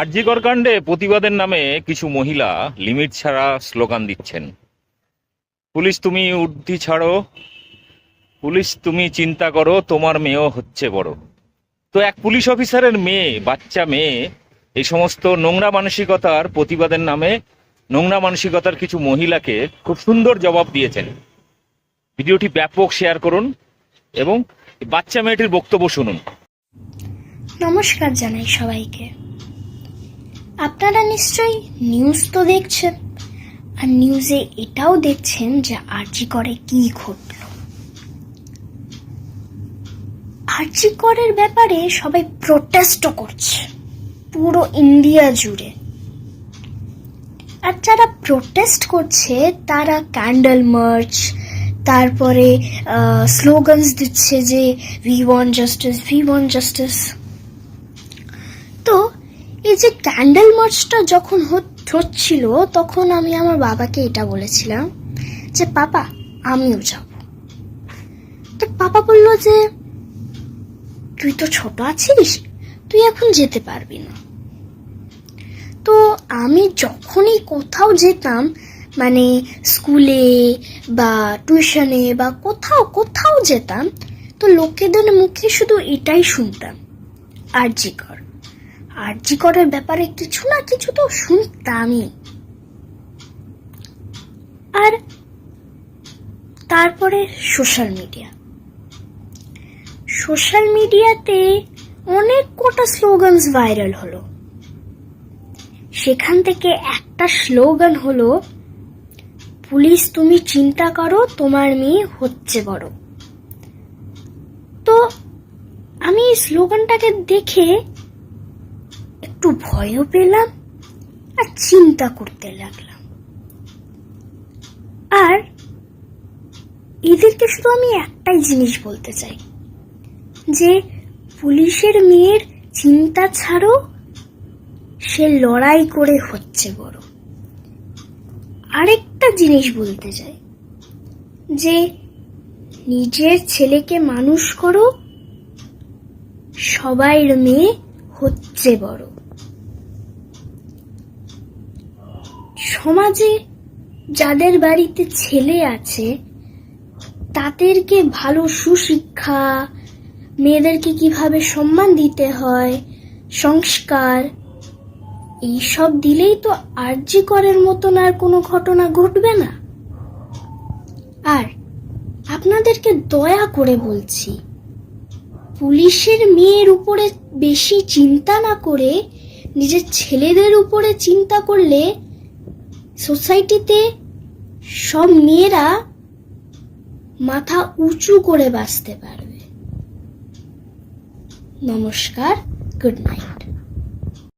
আরজিকর কাণ্ডে প্রতিবাদের নামে কিছু মহিলা লিমিট ছাড়া স্লোগান দিচ্ছেন। পুলিশ তুমি উর্দি ছাড়ো, পুলিশ তুমি চিন্তা করো, তোমার মেয়েও হচ্ছে বড়। তো এক পুলিশ অফিসারের মেয়ে, বাচ্চা মেয়ে, এই সমস্ত নোংরা মানসিকতার প্রতিবাদের নামে নোংরা মানসিকতার কিছু মহিলাকে খুব সুন্দর জবাব দিয়েছেন। ভিডিওটি ব্যাপক শেয়ার করুন এবং বাচ্চা মেয়েটির বক্তব্য শুনুন। নমস্কার জানাই সবাইকে। আপনারা নিশ্চয়ই নিউজ তো দেখছেন। আর নিউজে এটাও দেখছেন যে আরজি করে কি ঘটল। আরজি করের ব্যাপারে সবাই প্রোটেস্টও করছে, পুরো ইন্ডিয়া জুড়ে। আর যারা প্রোটেস্ট করছে, তারা ক্যান্ডেল মার্চ তারপরে স্লোগানস দিচ্ছে যে we want justice we want justice তো এই যে ক্যান্ডেল মার্চটা যখন হচ্ছিল, তখন আমি আমার বাবাকে এটা বলেছিলাম যে, পাপা, আমিও যাব। তো পাপা বলল যে, তুই তো ছোট আছিস, তুই এখন যেতে পারবি না। তো আমি যখনই কোথাও যেতাম মানে স্কুলে বা টিউশনে বা কোথাও কোথাও যেতাম, তো লোকেদের মুখে শুধু এটাই শুনতাম, আরজি কর। আরজি করের ব্যাপারে কিছু না কিছু তো শুনতামই। আর তারপরে সোশ্যাল মিডিয়া সোশ্যাল মিডিয়াতে অনেক কটা স্লোগানস ভাইরাল হলো। সেখান থেকে একটা স্লোগান হলো, পুলিশ তুমি চিন্তা করো, তোমার মেয়ে হচ্ছে বড়। তো আমি স্লোগানটাকে দেখে ভয়ও পেলাম আর চিন্তা করতে লাগলাম। আর এদেরকে শুধু আমি একটাই জিনিস বলতে চাই, যে পুলিশের মেয়ের চিন্তা ছাড়ো, সে লড়াই করে হচ্ছে বড়। আরেকটা জিনিস বলতে চাই, যে নিজের ছেলেকে মানুষ করো, সবাইয়ের মেয়ে হচ্ছে বড়। সমাজে যাদের বাড়িতে ছেলে আছে, তাদেরকে ভালো সুশিক্ষা, মেয়েদেরকে কীভাবে সম্মান দিতে হয়, সংস্কার, এইসব দিলেই তো আর্জি করের মতন আর কোনো ঘটনা ঘটবে না। আর আপনাদেরকে দয়া করে বলছি, পুলিশের মেয়ের উপরে বেশি চিন্তা না করে, নিজের ছেলেদের উপরে চিন্তা করলে সোসাইটিতে সব মেয়েরা মাথা উঁচু করে বাঁচতে পারবে। নমস্কার গুড নাইট।